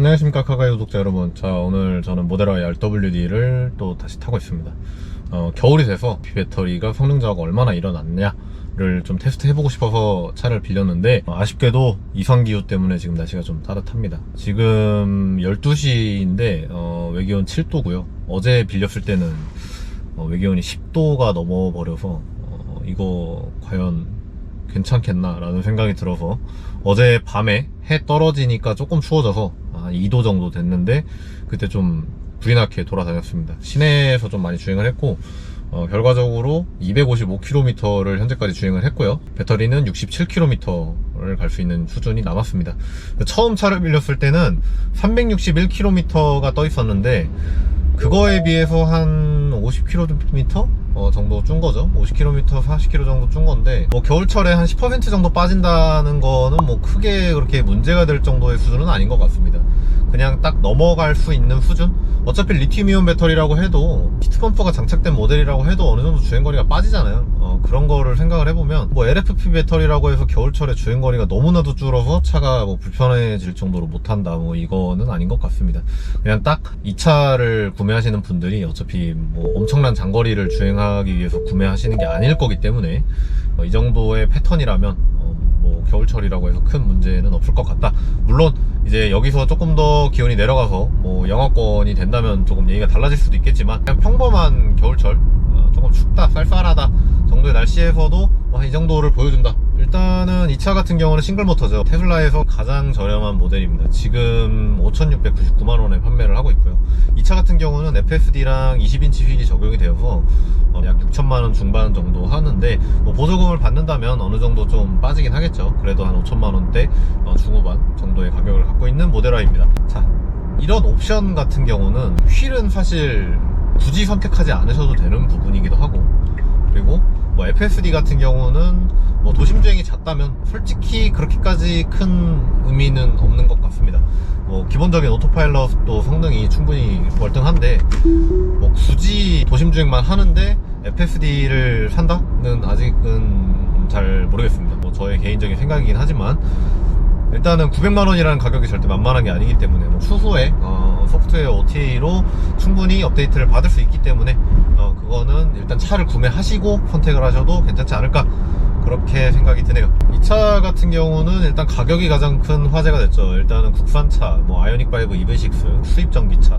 안녕하십니까 카가이 구독자 여러분. 자 오늘 저는 모델Y RWD를 또 다시 타고 있습니다. 어, 겨울이 돼서 배터리가 성능 저하가 얼마나 일어났냐를 좀 테스트 해보고 싶어서 차를 빌렸는데 어, 아쉽게도 이상기후 때문에 지금 날씨가 좀 따뜻합니다. 지금 12시인데 어, 외기온 7도고요. 어제 빌렸을 때는 어, 외기온이 10도가 넘어버려서 어, 이거 과연 괜찮겠나 라는 생각이 들어서 어제 밤에 해 떨어지니까 조금 추워져서 한 2도 정도 됐는데 그때 좀 불이 나게 돌아다녔습니다. 시내에서 좀 많이 주행을 했고 어, 결과적으로 255km를 현재까지 주행을 했고요. 배터리는 67km를 갈 수 있는 수준이 남았습니다. 처음 차를 빌렸을 때는 361km가 떠 있었는데 그거에 비해서 한 50km 어, 정도 준 거죠. 50km, 40km 정도 준 건데 뭐 겨울철에 한 10% 정도 빠진다는 거는 뭐 크게 그렇게 문제가 될 정도의 수준은 아닌 것 같습니다. 그냥 딱 넘어갈 수 있는 수준? 어차피 리튬이온 배터리라고 해도 히트펌프가 장착된 모델이라고 해도 어느 정도 주행거리가 빠지잖아요. 어, 그런 거를 생각을 해보면 뭐 LFP 배터리라고 해서 겨울철에 주행거리가 너무나도 줄어서 차가 뭐 불편해질 정도로 못한다 뭐 이거는 아닌 것 같습니다. 그냥 딱 이 차를 구매하시는 분들이 어차피 뭐 엄청난 장거리를 주행하기 위해서 구매하시는 게 아닐 거기 때문에 어, 이 정도의 패턴이라면 어, 뭐 겨울철이라고 해서 큰 문제는 없을 것 같다. 물론 이제 여기서 조금 더 기온이 내려가서 뭐 영하권이 된다면 조금 얘기가 달라질 수도 있겠지만 그냥 평범한 겨울철 어, 조금 춥다 쌀쌀하다 정도의 날씨에서도 뭐 한 이 정도를 보여준다. 일단은 이 차 같은 경우는 싱글 모터죠. 테슬라에서 가장 저렴한 모델입니다. 지금 5,699만 원에 판매를 하고 있고요. 이 차 같은 경우는 FSD랑 20인치 휠이 적용이 되어서 어, 약 6천만 원 중반 정도 하는데 뭐 보조금을 받는다면 어느 정도 좀 빠지긴 하겠죠. 그래도 한 5천만 원대 어, 중후반 정도의 가격을 갖고 있는 모델화입니다. 자, 이런 옵션 같은 경우는 휠은 사실 굳이 선택하지 않으셔도 되는 부분이기도 하고 그리고 뭐 FSD 같은 경우는 뭐 도심 주행이 잦다면 솔직히 그렇게까지 큰 의미는 없는 것 같습니다. 뭐 기본적인 오토파일럿도 성능이 충분히 월등한데 뭐 굳이 도심 주행만 하는데 FSD를 산다는 아직은 잘 모르겠습니다. 뭐 저의 개인적인 생각이긴 하지만 일단은 900만 원이라는 가격이 절대 만만한 게 아니기 때문에 뭐 추후에 어, 소프트웨어 OTA로 충분히 업데이트를 받을 수 있기 때문에 어, 그거는 일단 차를 구매하시고 선택을 하셔도 괜찮지 않을까 그렇게 생각이 드네요. 이 차 같은 경우는 일단 가격이 가장 큰 화제가 됐죠. 일단은 국산차, 뭐 아이오닉 5 EV6 수입 전기차,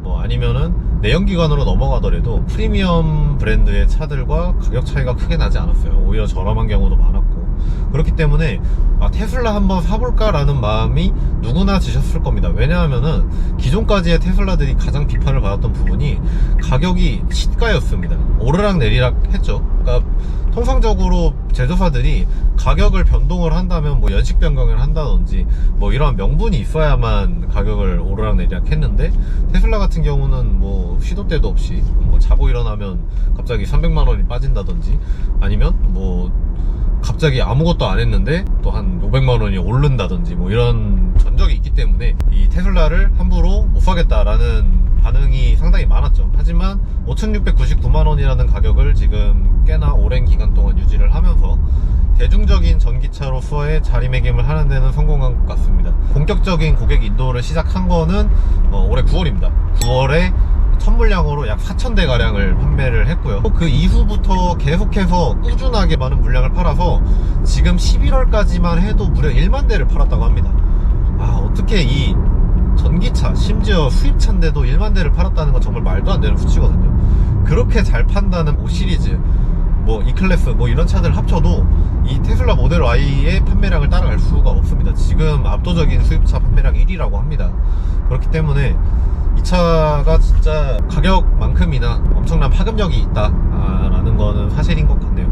뭐 아니면은 내연기관으로 넘어가더라도 프리미엄 브랜드의 차들과 가격 차이가 크게 나지 않았어요. 오히려 저렴한 경우도 많았고 그렇기 때문에 아, 테슬라 한번 사볼까라는 마음이 누구나 드셨을 겁니다. 왜냐하면은 기존까지의 테슬라들이 가장 비판을 받았던 부분이 가격이 시가였습니다. 오르락 내리락 했죠. 그러니까 통상적으로 제조사들이 가격을 변동을 한다면 뭐 연식 변경을 한다든지 뭐 이런 명분이 있어야만 가격을 오르락 내리락 했는데 테슬라 같은 경우는 뭐 시도 때도 없이 뭐 자고 일어나면 갑자기 300만 원이 빠진다든지 아니면 뭐 갑자기 아무것도 안 했는데 또 한 500만 원이 오른다든지 뭐 이런 전적이 있기 때문에 이 테슬라를 함부로 못 사겠다라는 반응이 상당히 많았죠. 하지만 5,699만 원이라는 가격을 지금 꽤나 오랜 기간 동안 유지를 하면서 대중적인 전기차로서의 자리매김을 하는 데는 성공한 것 같습니다. 본격적인 고객 인도를 시작한 거는 어, 올해 9월입니다. 9월에 첫 물량으로 약 4,000대 가량을 판매를 했고요. 그 이후부터 계속해서 꾸준하게 많은 물량을 팔아서 지금 11월까지만 해도 무려 1만 대를 팔았다고 합니다. 아 어떻게 이 전기차 심지어 수입차인데도 1만 대를 팔았다는 건 정말 말도 안 되는 수치거든요. 그렇게 잘 판다는 5 시리즈 뭐 E클래스 뭐 이런 차들 합쳐도 이 테슬라 모델 Y의 판매량을 따라갈 수가 없습니다. 지금 압도적인 수입차 판매량 1위라고 합니다. 그렇기 때문에 이 차가 진짜 가격만큼이나 엄청난 파급력이 있다라는 거는 사실인 것 같네요.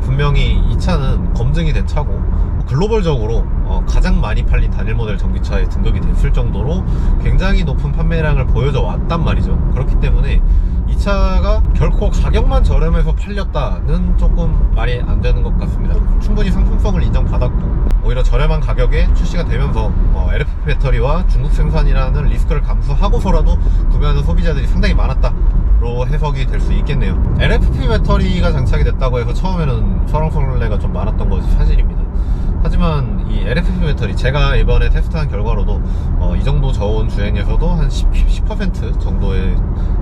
분명히 이 차는 검증이 된 차고 글로벌적으로 어, 가장 많이 팔린 단일 모델 전기차에 등극이 됐을 정도로 굉장히 높은 판매량을 보여줘 왔단 말이죠. 그렇기 때문에 이 차가 결코 가격만 저렴해서 팔렸다는 조금 말이 안 되는 것 같습니다. 충분히 상품성을 인정받았고 오히려 저렴한 가격에 출시가 되면서 어, LFP 배터리와 중국 생산이라는 리스크를 감수하고서라도 구매하는 소비자들이 상당히 많았다 로 해석이 될 수 있겠네요. LFP 배터리가 장착이 됐다고 해서 처음에는 설왕설래가 좀 많았던 것이 사실입니다. 하지만 이 LFP 배터리 제가 이번에 테스트한 결과로도 어, 이 정도 저온 주행에서도 한 10, 10% 정도의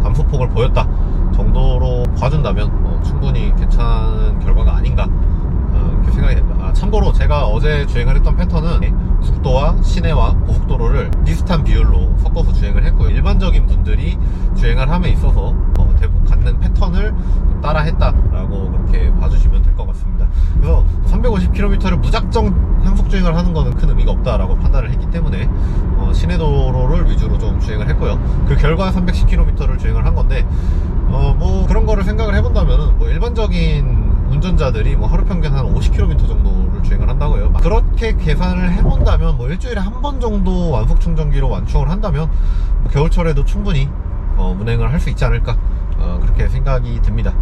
감소폭을 보였다 정도로 봐준다면 어, 충분히 괜찮은 결과가 아닌가 어, 이렇게 생각이 됩니다. 아, 참고로 제가 어제 주행을 했던 패턴은 국도와 시내와 고속도로를 비슷한 비율로 섞어서 주행을 했고요. 일반적인 분들이 주행을 함에 있어서 어, 대부분 갖는 패턴을 좀 따라 했다라고 그렇게 봐주시면 될 것 같습니다. 그래서 350km를 무작정 항 속 주행을 하는 거는 큰 의미가 없다라고 판단을 했기 때문에 어, 시내 도로를 위주로 좀 주행을 했고요. 그 결과 310km를 주행을 한 건데 어, 뭐 그런 거를 생각을 해본다면 뭐 일반적인 운전자들이 뭐 하루 평균 한 50km 정도를 주행을 한다고 해요. 그렇게 계산을 해본다면 뭐 일주일에 한 번 정도 완속 충전기로 완충을 한다면 뭐 겨울철에도 충분히 어, 운행을 할 수 있지 않을까 어, 그렇게 생각이 듭니다.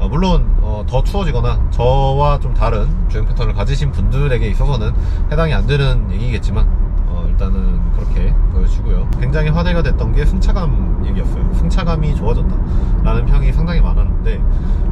어, 물론 어, 더 추워지거나 저와 좀 다른 주행 패턴을 가지신 분들에게 있어서는 해당이 안 되는 얘기겠지만 어, 일단은 그렇게 보여주고요. 굉장히 화제가 됐던 게 승차감 얘기였어요. 승차감이 좋아졌다 라는 평이 상당히 많았는데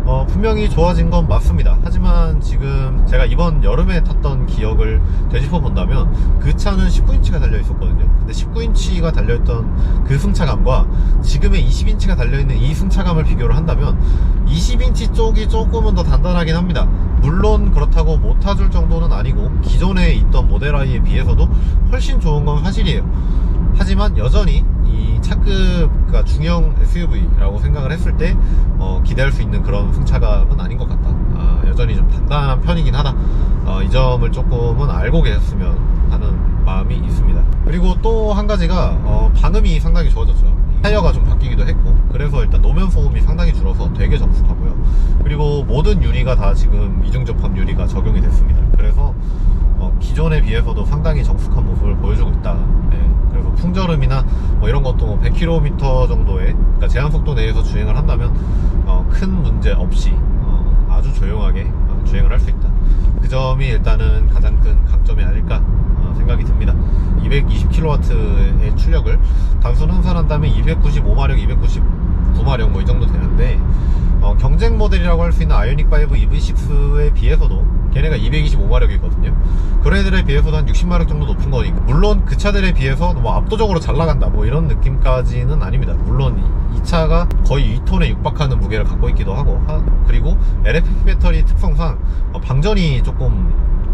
어, 분명히 좋아진 건 맞습니다. 하지만 지금 제가 이번 여름에 탔던 기억을 되짚어 본다면 그 차는 19인치가 달려 있었거든요. 근데 19인치가 달려있던 그 승차감과 지금의 20인치가 달려있는 이 승차감을 비교를 한다면 20인치 쪽이 조금은 더 단단하긴 합니다. 물론 그렇다고 못 타줄 정도는 아니고 기존에 있던 모델 I에 비해서도 훨씬 좋은 건 사실이에요. 하지만 여전히 이 차급 그러니까 중형 SUV라고 생각을 했을 때 어, 기대할 수 있는 그런 승차감은 아닌 것 같다. 아, 여전히 좀 단단한 편이긴 하다. 어, 이 점을 조금은 알고 계셨으면 하는 마음이 있습니다. 그리고 또 한 가지가 어, 방음이 상당히 좋아졌죠. 타이어가 좀 바뀌기도 했고 그래서 일단 노면 소음이 상당히 줄어서 되게 정숙하고요. 그리고 모든 유리가 다 지금 이중접합 유리가 적용이 됐습니다. 그래서 어, 기존에 비해서도 상당히 정숙한 모습을 보여주고 있다. 네, 그래서 풍절음이나 뭐 이런 것도 뭐 100km 정도의 그러니까 제한 속도 내에서 주행을 한다면 어, 큰 문제 없이 어, 아주 조용하게 어, 주행을 할 수 있다. 그 점이 일단은 가장 큰 강점이 아닐까 어, 생각이 듭니다. 220kW의 출력을 단순 환산한다면 295마력, 299마력 뭐 이 정도 되는데 어, 경쟁 모델이라고 할 수 있는 아이오닉 5 EV6에 비해서도 걔네가 225마력이거든요. 그런 애들에 비해서도 한 60마력 정도 높은 거니까 물론 그 차들에 비해서 뭐 압도적으로 잘 나간다 뭐 이런 느낌까지는 아닙니다. 물론 이, 이 차가 거의 2톤에 육박하는 무게를 갖고 있기도 하고 하- 그리고 LFP 배터리 특성상 어, 방전이 조금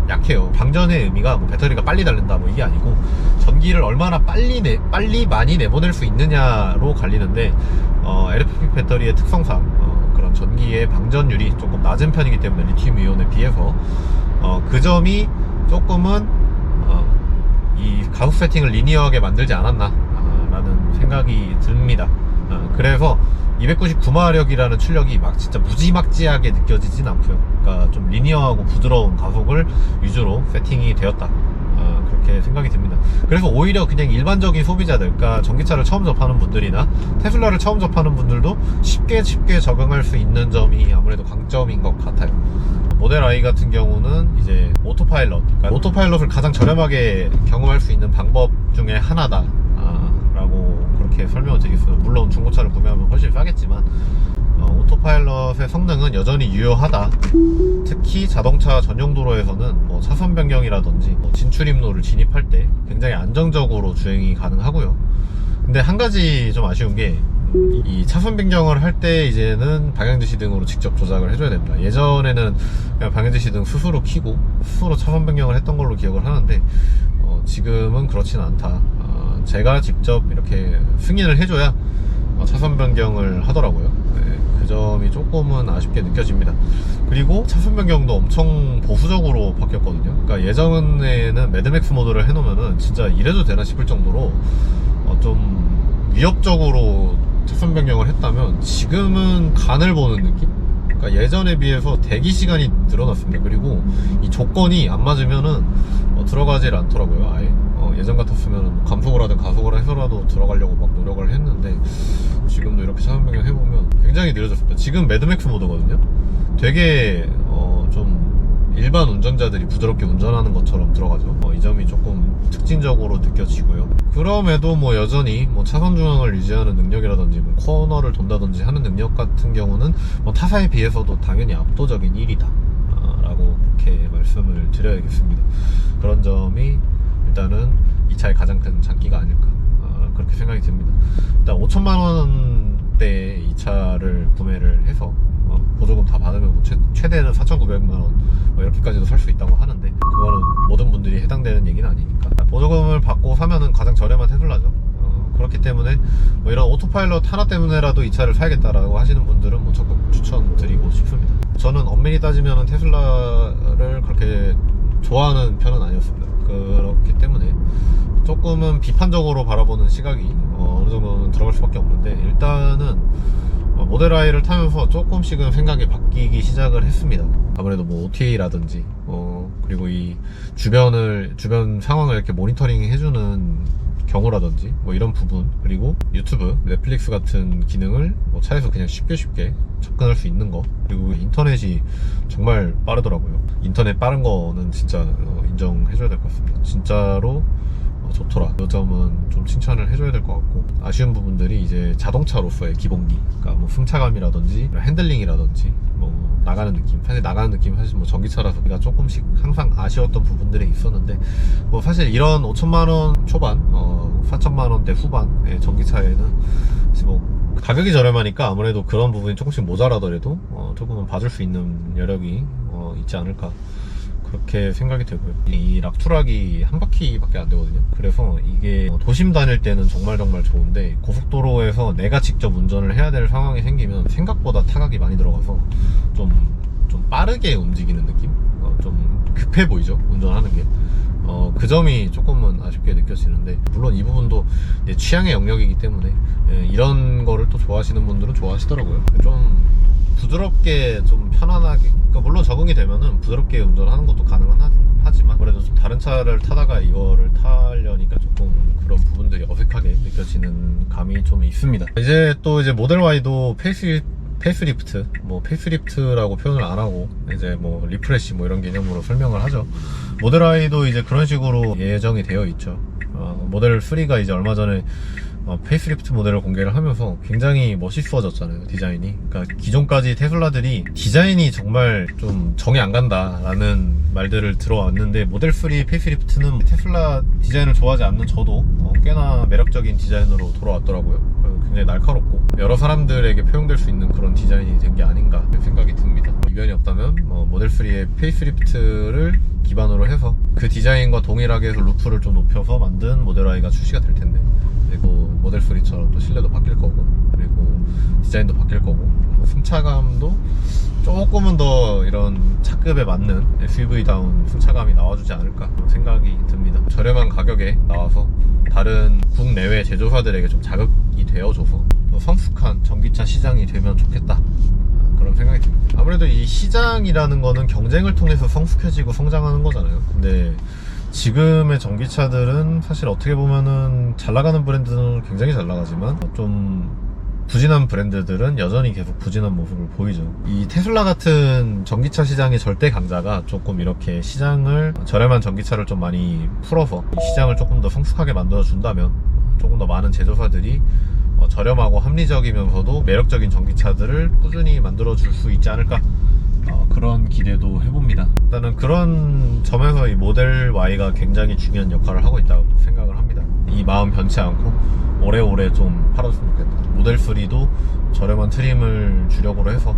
약해요. 방전의 의미가 뭐 배터리가 빨리 닳는다 뭐 이게 아니고 전기를 얼마나 빨리 내 빨리 많이 내보낼 수 있느냐로 갈리는데 어, LFP 배터리의 특성상 어, 그런 전기의 방전율이 조금 낮은 편이기 때문에 리튬 이온에 비해서 어, 그 점이 조금은 어, 이 가속 세팅을 리니어하게 만들지 않았나 아, 라는 생각이 듭니다. 어, 그래서 299마력이라는 출력이 막 진짜 무지막지하게 느껴지진 않고요. 그러니까 좀 리니어하고 부드러운 가속을 위주로 세팅이 되었다. 어, 그렇게 생각이 듭니다. 그래서 오히려 그냥 일반적인 소비자들, 그러니까 전기차를 처음 접하는 분들이나 테슬라를 처음 접하는 분들도 쉽게 쉽게 적응할 수 있는 점이 아무래도 강점인 것 같아요. 모델 I 같은 경우는 이제 오토파일럿, 그러니까 오토파일럿을 가장 저렴하게 경험할 수 있는 방법 중에 하나다. 그렇게 설명을 드리겠습니다. 물론 중고차를 구매하면 훨씬 싸겠지만 어, 오토파일럿의 성능은 여전히 유효하다. 특히 자동차 전용 도로에서는 뭐 차선 변경이라든지 뭐 진출입로를 진입할 때 굉장히 안정적으로 주행이 가능하고요. 근데 한 가지 좀 아쉬운 게 이 차선 변경을 할 때 이제는 방향지시 등으로 직접 조작을 해줘야 됩니다. 예전에는 그냥 방향지시 등 스스로 키고 스스로 차선 변경을 했던 걸로 기억을 하는데 어, 지금은 그렇지는 않다. 어, 제가 직접 이렇게 승인을 해줘야 어, 차선 변경을 하더라고요. 네, 그 점이 조금은 아쉽게 느껴집니다. 그리고 차선 변경도 엄청 보수적으로 바뀌었거든요. 그러니까 예전에는 매드맥스 모드를 해놓으면은 진짜 이래도 되나 싶을 정도로 어, 좀 위협적으로 차선 변경을 했다면 지금은 간을 보는 느낌? 그러니까 예전에 비해서 대기 시간이 늘어났습니다. 그리고 이 조건이 안 맞으면은 어, 들어가질 않더라고요. 아예 어, 예전 같았으면 감속을 하든 가속을 해서라도 들어가려고 막 노력을 했는데 지금도 이렇게 차선 변경 해보면 굉장히 느려졌습니다. 지금 매드맥스 모드거든요. 되게 어, 좀 일반 운전자들이 부드럽게 운전하는 것처럼 들어가죠. 어, 이 점이 조금 특징적으로 느껴지고요. 그럼에도 뭐 여전히 뭐 차선 중앙을 유지하는 능력이라든지 뭐 코너를 돈다든지 하는 능력 같은 경우는 뭐 타사에 비해서도 당연히 압도적인 1위다. 라고 이렇게 말씀을 드려야겠습니다. 그런 점이 일단은 이 차의 가장 큰 장기가 아닐까 어, 그렇게 생각이 듭니다. 일단 5천만 원대 이 차를 구매를 해서 어, 보조금 다 받으면 뭐 최, 최대는 4,900만 원 뭐 이렇게까지도 살 수 있다고 하는데 그거는 모든 분들이 해당되는 얘기는 아니니까 보조금을 받고 사면은 가장 저렴한 테슬라죠. 어, 그렇기 때문에 뭐 이런 오토파일럿 하나 때문에라도 이 차를 사야겠다라고 하시는 분들은 뭐 적극 추천드리고 싶습니다. 저는 엄밀히 따지면 테슬라를 그렇게 좋아하는 편은 아니었습니다. 그렇기 때문에 조금은 비판적으로 바라보는 시각이 어, 어느 정도는 들어갈 수밖에 없는데 일단은 어, 모델 I를 타면서 조금씩은 생각이 바뀌기 시작을 했습니다. 아무래도 뭐 OTA라든지 어, 그리고 이 주변을 주변 상황을 이렇게 모니터링 해주는 경우라든지 뭐 이런 부분 그리고 유튜브, 넷플릭스 같은 기능을 뭐 차에서 그냥 쉽게 쉽게 접근할 수 있는 거 그리고 인터넷이 정말 빠르더라고요. 인터넷 빠른 거는 진짜 어, 인정해줘야 될 것 같습니다. 진짜로 어, 좋더라. 그 점은 좀 칭찬을 해줘야 될 것 같고 아쉬운 부분들이 이제 자동차로서의 기본기, 그러니까 뭐 승차감이라든지 핸들링이라든지 뭐 나가는 느낌, 사실 나가는 느낌 사실 뭐 전기차라서 우리가 조금씩 항상 아쉬웠던 부분들이 있었는데 뭐 사실 이런 5천만 원 초반, 어 4천만 원대 후반의 전기차에는 뭐 가격이 저렴하니까 아무래도 그런 부분이 조금씩 모자라더라도 어, 조금은 봐줄 수 있는 여력이 어, 있지 않을까 그렇게 생각이 되고요. 이 락투락이 한 바퀴밖에 안 되거든요. 그래서 이게 도심 다닐 때는 정말 정말 좋은데 고속도로에서 내가 직접 운전을 해야 될 상황이 생기면 생각보다 타각이 많이 들어가서 좀, 좀 빠르게 움직이는 느낌? 어, 좀 급해 보이죠? 운전하는 게. 어, 그 점이 조금은 아쉽게 느껴지는데, 물론 이 부분도 취향의 영역이기 때문에, 예, 이런 거를 또 좋아하시는 분들은 좋아하시더라고요. 좀 부드럽게 좀 편안하게 그러니까 물론 적응이 되면은 부드럽게 운전하는 것도 가능은 하- 하지만 그래도 좀 다른 차를 타다가 이거를 타려니까 조금 그런 부분들이 어색하게 느껴지는 감이 좀 있습니다 이제 또 이제 모델 Y도 페이스 페이스리프트 뭐 페이스리프트라고 표현을 안 하고 이제 뭐 리프레시 뭐 이런 개념으로 설명을 하죠. 모델 Y도 이제 그런 식으로 예정이 되어 있죠. 어, 모델 3가 이제 얼마 전에 어, 페이스리프트 모델을 공개를 하면서 굉장히 멋있어졌잖아요 디자인이. 그러니까 기존까지 테슬라들이 디자인이 정말 좀 정이 안 간다 라는 말들을 들어왔는데 모델 3 페이스리프트는 테슬라 디자인을 좋아하지 않는 저도 어, 꽤나 매력적인 디자인으로 돌아왔더라고요. 어, 굉장히 날카롭고 여러 사람들에게 표현될 수 있는 그런 디자인이 된 게 아닌가 생각이 듭니다. 이변이 없다면 뭐 모델 3의 페이스리프트를 기반으로 해서 그 디자인과 동일하게 해서 루프를 좀 높여서 만든 모델 I가 출시가 될 텐데 그리고 모델 3처럼 또 실내도 바뀔 거고 그리고 디자인도 바뀔 거고 뭐 승차감도 조금은 더 이런 차급에 맞는 SUV다운 승차감이 나와주지 않을까 생각이 듭니다. 저렴한 가격에 나와서 다른 국내외 제조사들에게 좀 자극이 되어줘서 또 성숙한 전기차 시장이 되면 좋겠다 그런 생각이 듭니다. 아무래도 이 시장이라는 거는 경쟁을 통해서 성숙해지고 성장하는 거잖아요. 근데 지금의 전기차들은 사실 어떻게 보면은 잘 나가는 브랜드는 굉장히 잘 나가지만 좀 부진한 브랜드들은 여전히 계속 부진한 모습을 보이죠. 이 테슬라 같은 전기차 시장의 절대 강자가 조금 이렇게 시장을 저렴한 전기차를 좀 많이 풀어서 이 시장을 조금 더 성숙하게 만들어 준다면 조금 더 많은 제조사들이 어, 저렴하고 합리적이면서도 매력적인 전기차들을 꾸준히 만들어 줄 수 있지 않을까 어, 그런 기대도 해봅니다. 일단은 그런 점에서 이 모델 Y가 굉장히 중요한 역할을 하고 있다고 생각을 합니다. 이 마음 변치 않고 오래오래 좀 팔아줬으면 좋겠다. 모델 3도 저렴한 트림을 주력으로 해서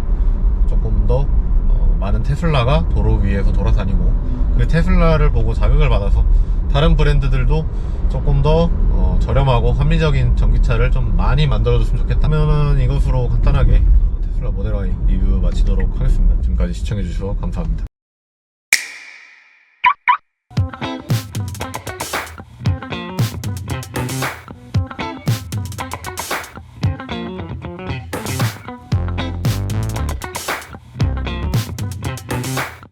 조금 더 어, 많은 테슬라가 도로 위에서 돌아다니고 그 테슬라를 보고 자극을 받아서 다른 브랜드들도 조금 더 어, 저렴하고 합리적인 전기차를 좀 많이 만들어줬으면 좋겠다 면은 이것으로 간단하게 어, 테슬라 모델 Y 리뷰 마치도록 하겠습니다. 지금까지 시청해주셔서 감사합니다.